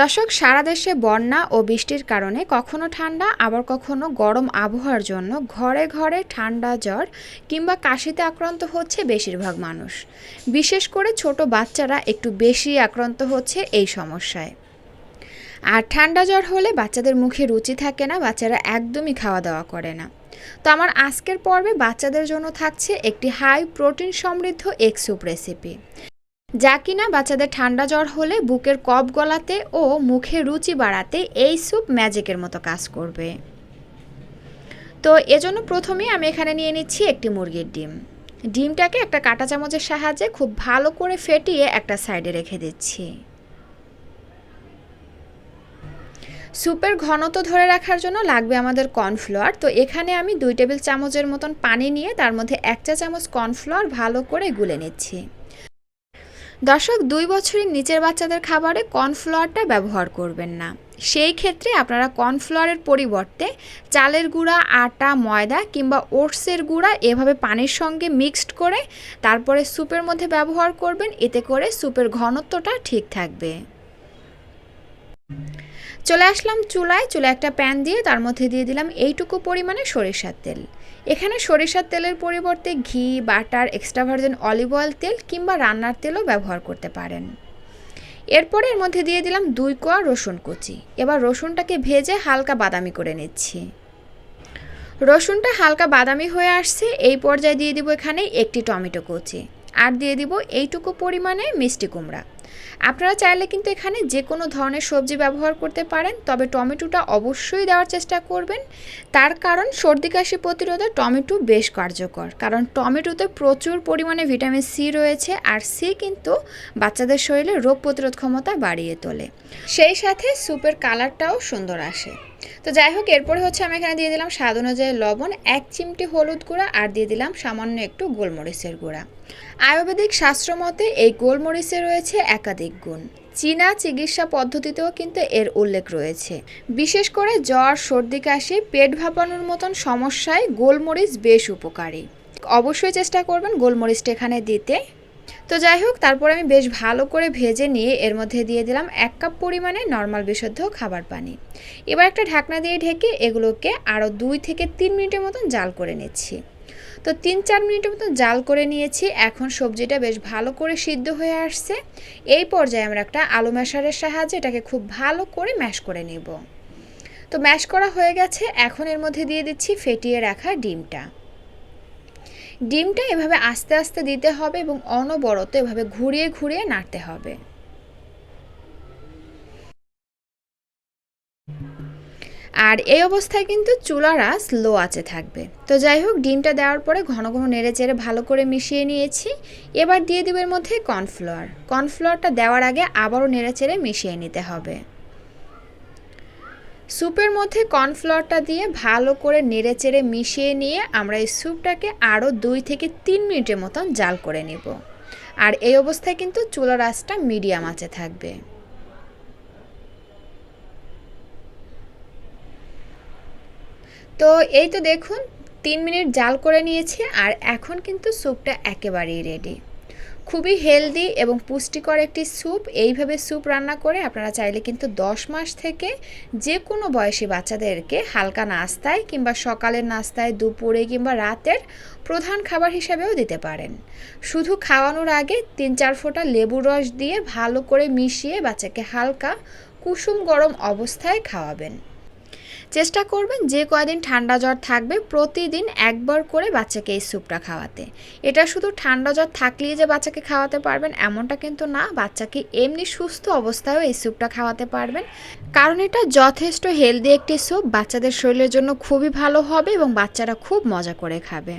দর্শক, সারা দেশে বন্যা ও বৃষ্টির কারণে কখনো ঠান্ডা, আবার কখনো গরম আবহাওয়ার জন্য ঘরে ঘরে ঠান্ডা জ্বর কিংবা কাশিতে আক্রান্ত হচ্ছে বেশিরভাগ মানুষ। বিশেষ করে ছোট বাচ্চারা একটু বেশি আক্রান্ত হচ্ছে এই সমস্যায়। আর ঠান্ডা জ্বর হলে বাচ্চাদের মুখে রুচি থাকে না, বাচ্চারা একদমই খাওয়া দাওয়া করে না। তো আমার আজকের পর্বে বাচ্চাদের জন্য থাকছে একটি হাই প্রোটিন সমৃদ্ধ এগ স্যুপ রেসিপি যা কিনা বাচ্চাদের ঠান্ডা জ্বর হলে বুকের কপ গলাতে ও মুখে রুচি বাড়াতে এই স্যুপ ম্যাজিকের মতো কাজ করবে। তো এজন্য প্রথমেই আমি এখানে নিয়ে নিচ্ছি একটি মুরগির ডিম। ডিমটাকে একটা কাঁটা চামচের সাহায্যে খুব ভালো করে ফেটিয়ে একটা সাইডে রেখে দিচ্ছি। স্যুপের ঘনত্ব ধরে রাখার জন্য লাগবে আমাদের কর্নফ্লাওয়ার। তো এখানে আমি দুই টেবিল চামচের মতন পানি নিয়ে তার মধ্যে এক চা চামচ কর্নফ্লাওয়ার ভালো করে গুলে নিচ্ছি। দর্শক, দুই বছরের নিচের বাচ্চাদের খাবারে কর্নফ্লাওয়ারটা ব্যবহার করবেন না। সেই ক্ষেত্রে আপনারা কর্নফ্লাওয়ারের পরিবর্তে চালের গুঁড়া, আটা, ময়দা কিংবা ওটসের গুঁড়া এভাবে পানির সঙ্গে মিক্সড করে তারপরে স্যুপের মধ্যে ব্যবহার করবেন। এতে করে স্যুপের ঘনত্বটা ঠিক থাকবে। চলে আসলাম চুলায়। চুলে একটা প্যান দিয়ে তার মধ্যে দিয়ে দিলাম এইটুকু পরিমাণে সরিষার তেল। এখানে সরিষার তেলের পরিবর্তে ঘি, butter extra virgin olive oil তেল কিংবা রান্নার তেলও ব্যবহার করতে পারেন। এরপরে এর মধ্যে দিয়ে দিলাম দুই কোয়া রসুন কুচি। এবার রসুনটাকে ভেজে হালকা বাদামি করে নিচ্ছি। রসুনটা হালকা বাদামি হয়ে আসছে, এই পর্যায়ে দিয়ে দিব এখানে একটি টমেটো কুচি। আর দিয়ে দিব এইটুকু পরিমাণে মিষ্টি কুমড়া। আপনারা চাইলে কিন্তু এখানে যে কোনো ধরনের সবজি ব্যবহার করতে পারেন, তবে টমেটোটা অবশ্যই দেওয়ার চেষ্টা করবেন। তার কারণ সর্দি কাশি প্রতিরোধে টমেটো বেশ কার্যকর, কারণ টমেটোতে প্রচুর পরিমাণে ভিটামিন সি রয়েছে আর সি কিন্তু বাচ্চাদের শরীরে রোগ প্রতিরোধ ক্ষমতা বাড়িয়ে তোলে। সেই সাথে স্যুপের কালারটাও সুন্দর আসে। তো যাই হোক, এরপরে হচ্ছে আমি এখানে দিয়ে দিলাম স্বাদ অনুযায়ী লবণ, এক চিমটি হলুদ গুঁড়া আর দিয়ে দিলাম সামান্য একটু গোলমরিচের গুঁড়া। আয়ুর্বেদিক শাস্ত্র মতে এই গোলমরিচে রয়েছে একাধিক গুণ। চীনা চিকিৎসা পদ্ধতিতেও কিন্তু এর উল্লেখ রয়েছে। বিশেষ করে জ্বর, সর্দি, কাশি, পেট ভাপানোর মতন সমস্যায় গোলমরিচ বেশ উপকারী। অবশ্যই চেষ্টা করবেন গোলমরিচটা এখানে দিতে। তো যাই হোক, তারপর আমি বেশ ভালো করে ভেজে নিয়ে এর মধ্যে দিয়ে দিলাম এক কাপ পরিমাণে নর্মাল বিশুদ্ধ খাবার পানি। এবার একটা ঢাকনা দিয়ে ঢেকে এগুলোকে আরও দুই থেকে তিন মিনিটের মতন জাল করে নিচ্ছি। তো তিন চার মিনিটের মতো জাল করে নিয়েছি। এখন সবজিটা বেশ ভালো করে সিদ্ধ হয়ে আসছে। এই পর্যায়ে আমরা একটা আলু ম্যাশারের সাহায্যে এটাকে খুব ভালো করে ম্যাশ করে নেব। তো ম্যাশ করা হয়ে গেছে। এখন এর মধ্যে দিয়ে দিচ্ছি ফেটিয়ে রাখা ডিমটা। ডিমটা এভাবে আস্তে আস্তে দিতে হবে এবং অনবরত এভাবে ঘুরিয়ে ঘুরিয়ে নাড়তে হবে। আর এই অবস্থায় কিন্তু চুলারা স্লো আছে থাকবে। তো যাই হোক, ডিমটা দেওয়ার পরে ঘন ঘন নেড়ে চেড়ে ভালো করে মিশিয়ে নিয়েছি। এবার দিয়ে দিব এর মধ্যে কর্নফ্লাওয়ার কর্নফ্লাওয়ারটা দেওয়ার আগে আবারও নেড়ে চেড়ে মিশিয়ে নিতে হবে। স্যুপের মধ্যে কর্নফ্লাওয়ারটা দিয়ে ভালো করে নেড়ে চেড়ে মিশিয়ে নিয়ে আমরা এই স্যুপটাকে আরও দুই থেকে তিন মিনিটের মতন জাল করে নেব। আর এই অবস্থায় কিন্তু চুলার আঁচটা মিডিয়াম আঁচে থাকবে। তো এই তো দেখুন, তিন মিনিট জাল করে নিয়েছি আর এখন কিন্তু স্যুপটা একেবারেই রেডি খুবই হেলদি এবং পুষ্টিকর একটি স্যুপ। এইভাবে স্যুপ রান্না করে আপনারা চাইলে কিন্তু দশ মাস থেকে যে কোনো বয়সী বাচ্চাদেরকে হালকা নাস্তায় কিংবা সকালের নাস্তায়, দুপুরে কিংবা রাতের প্রধান খাবার হিসাবেও দিতে পারেন। শুধু খাওয়ানোর আগে তিন চার ফোঁটা লেবুর রস দিয়ে ভালো করে মিশিয়ে বাচ্চাকে হালকা কুসুম গরম অবস্থায় খাওয়াবেন। চেষ্টা করবেন যে কয়দিন ঠান্ডা জ্বর থাকবে প্রতিদিন একবার করে বাচ্চাকে এই স্যুপটা খাওয়াতে। এটা শুধু ঠান্ডা জ্বর থাকলেই যে বাচ্চাকে খাওয়াতে পারবেন এমনটা কিন্তু না। বাচ্চাকে এমনি সুস্থ অবস্থায়ও এই স্যুপটা খাওয়াতে পারবেন। কারণ এটা যথেষ্ট হেলদি একটি স্যুপ। বাচ্চাদের শরীরের জন্য খুবই ভালো হবে এবং বাচ্চারা খুব মজা করে খাবে।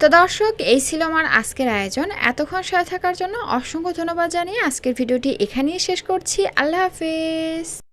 তো দর্শক, এই ছিল আমার আজকের আয়োজন। এতক্ষণ সাথে থাকার জন্য অসংখ্য ধন্যবাদ জানিয়ে আজকের ভিডিওটি এখানেই শেষ করছি। আল্লাহ হাফিজ।